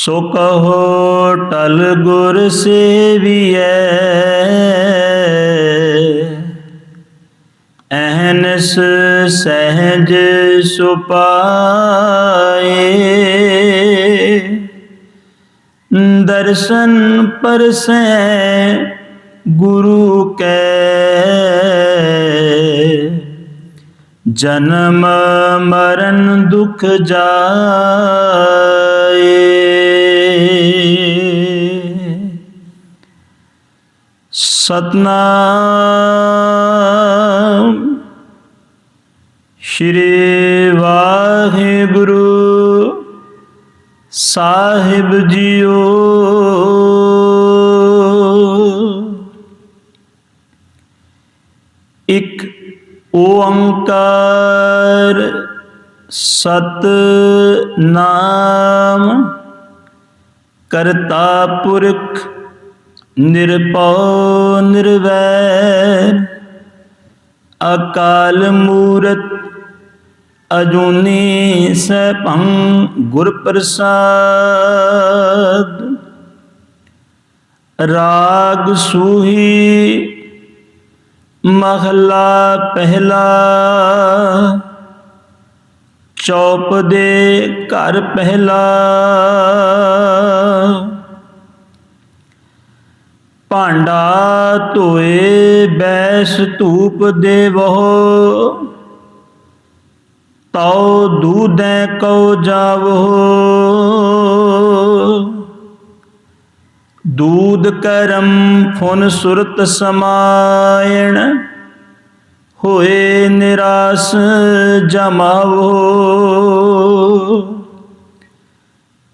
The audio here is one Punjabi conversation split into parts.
ਸੋ ਕਹੋ, ਟਲ ਗੁਰ ਸੇਵੀਐ। ਅਹਨਸ ਸਹਿਜ ਸੁਪਾਏ। ਦਰਸ਼ਨ ਪਰਸੈ ਗੁਰੂ ਕੈ। ਜਨਮ ਮਰਨ ਦੁਖ ਜਾਏ। ਸਤਨਾਮ। ਸ਼੍ਰੀ ਵਾਹਿਗੁਰੂ ਸਾਹਿਬ ਜੀਓ। ਇੱਕ ਓੰਕਾਰ ਸਤ ਨਾਮ ਕਰਤਾ ਪੁਰਖ ਨਿਰਭਉ, ਨਿਰਵੈਰ, ਅਕਾਲ ਮੂਰਤ, ਅਜੂਨੀ ਸੈਭੰ ਗੁਰ ਪ੍ਰਸਾਦ ਰਾਗ ਸੂਹੀ, ਮਹਲਾ ਪਹਿਲਾ। ਚੌਪ ਦੇ ਘਰ ਪਹਿਲਾ। ਭਾਂਡਾ ਧੋਏ, ਬੈਸ ਧੂਪ ਦੇਵੋ। ਤਉ ਦੂਦੈ ਕਉ ਜਾਵੋ। ਦੂਦ ਕਰਮ ਫੁਨ ਸੁਰਤ ਸਮਾਇਣ, ਹੋਏ ਨਿਰਾਸ ਜਮਾਵੋ।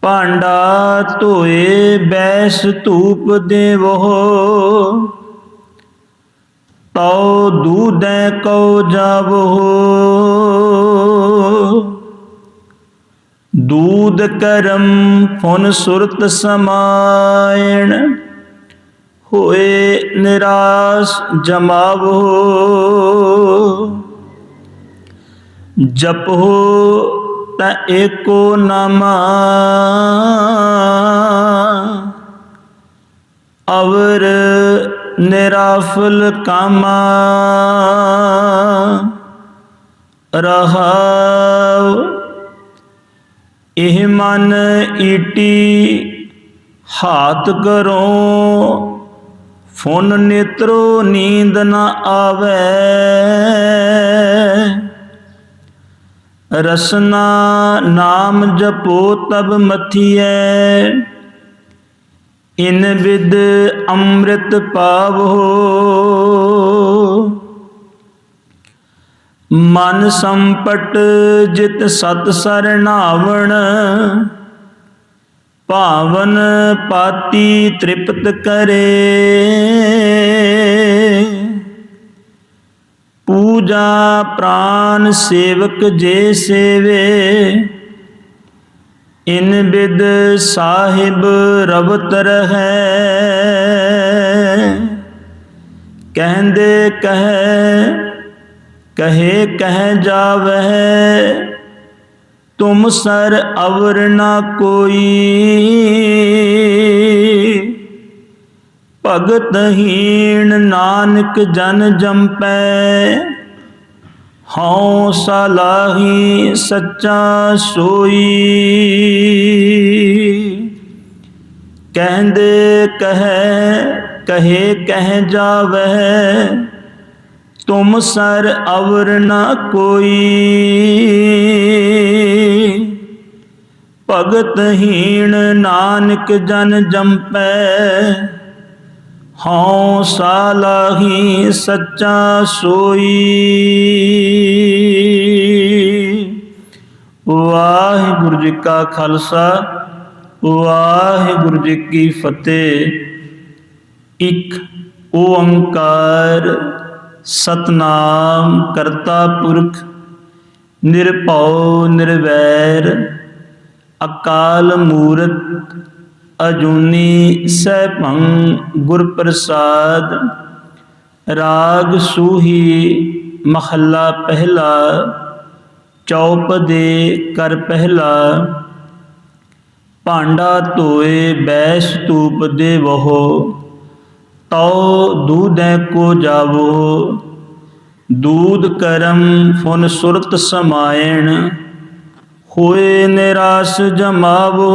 ਭਾਂਡਾ ਧੋਏ, ਬੈਸ ਧੂਪ ਦੇਵੋ। ਤਉ ਦੂਦੈ ਕਉ ਜਾਵੋ। ਦੂਦ ਕਰਮ ਫੁਨ ਸੁਰਤ ਸਮਾਇਣ, ਹੋਏ ਨਿਰਾਸ ਜਮਾਵੋ। ਜਪੋ ਤਾ ਏਕੋ ਨਾਮਾ। ਅਵਰ ਨਿਰਾਫਲ ਕਾਮਾ। ਰਹਾਉ, ਇਹ ਮਨ ਈਟੀ ਹਾਤ ਕਰੋ। ਫੁਨ ਨੇਤਰੋ ਨੀਂਦ ਨਾ ਆਵੇ। ਰਸਨਾ ਨਾਮ ਜਪੋ ਤਬ ਮਥੀਐ। ਇਨ ਵਿਦ ਅੰਮ੍ਰਿਤ ਪਾਵੋ। ਮਨ ਸੰਪਟ ਜਿਤ ਸਤ ਸਰਣਾਵਣ। ਭਾਵਨ ਪਾਤੀ ਤ੍ਰਿਪਤ ਕਰੇ। ਪੂਜਾ ਪ੍ਰਾਨ ਸੇਵਕ ਜੇ ਸੇਵੇ, ਇਨ ਬਿਦ ਸਾਹਿਬ ਰਵਤ ਰਹੈ। ਕਹਿੰਦੇ ਕਹੈ, ਕਹੇ ਕਹਿ ਜਾਵਹਿ, ਤੁਮ ਸਰ ਅਵਰ ਨਾ ਕੋਈ। ਭਗਤ ਹੀਣ ਨਾਨਕ ਜਨ ਜੰਪੈ। ਹਉ ਸਲਾਹੀ ਸੱਚਾ ਸੋਈ। ਕਹਿੰਦੇ ਕਹੈ, ਕਹੇ ਕਹਿ ਜਾਵਹਿ। ਤੁਮ ਸਰ ਅਵਰ ਨਾ ਕੋਈ। ਭਗਤ ਹੀਣ ਨਾਨਕ ਜਨ ਜੰਪੈ। ਹਉ ਸਾਲਾਹੀ ਸੱਚਾ ਸੋਈ। ਵਾਹਿਗੁਰੂ ਜੀ ਕਾ ਖਾਲਸਾ, ਵਾਹਿਗੁਰੂ ਜੀ ਕੀ ਫਤਿਹ। ਇੱਕ ਓੰਕਾਰ ਸਤਨਾਮ ਕਰਤਾ ਪੁਰਖ, ਨਿਰਭਉ ਨਿਰਵੈਰ, ਅਕਾਲ ਮੂਰਤ ਅਜੂਨੀ ਸੈਭੰ ਗੁਰ ਪ੍ਰਸਾਦ ਰਾਗ ਸੂਹੀ ਮਹੱਲਾ ਪਹਿਲਾ। ਚੌਪ ਦੇ ਕਰ ਪਹਿਲਾ। ਭਾਂਡਾ ਧੋਏ ਬੈਸ ਤੂਪ ਦੇ ਵਹੋ ਤਉ ਦੂਧੈ ਕੋ ਜਾਵੋ। ਦੂਧ ਕਰਮ ਫੁਨ ਸੁਰਤ ਸਮਾਇਣ। ਹੋਏ ਨਿਰਾਸ ਜਮਾਵੋ।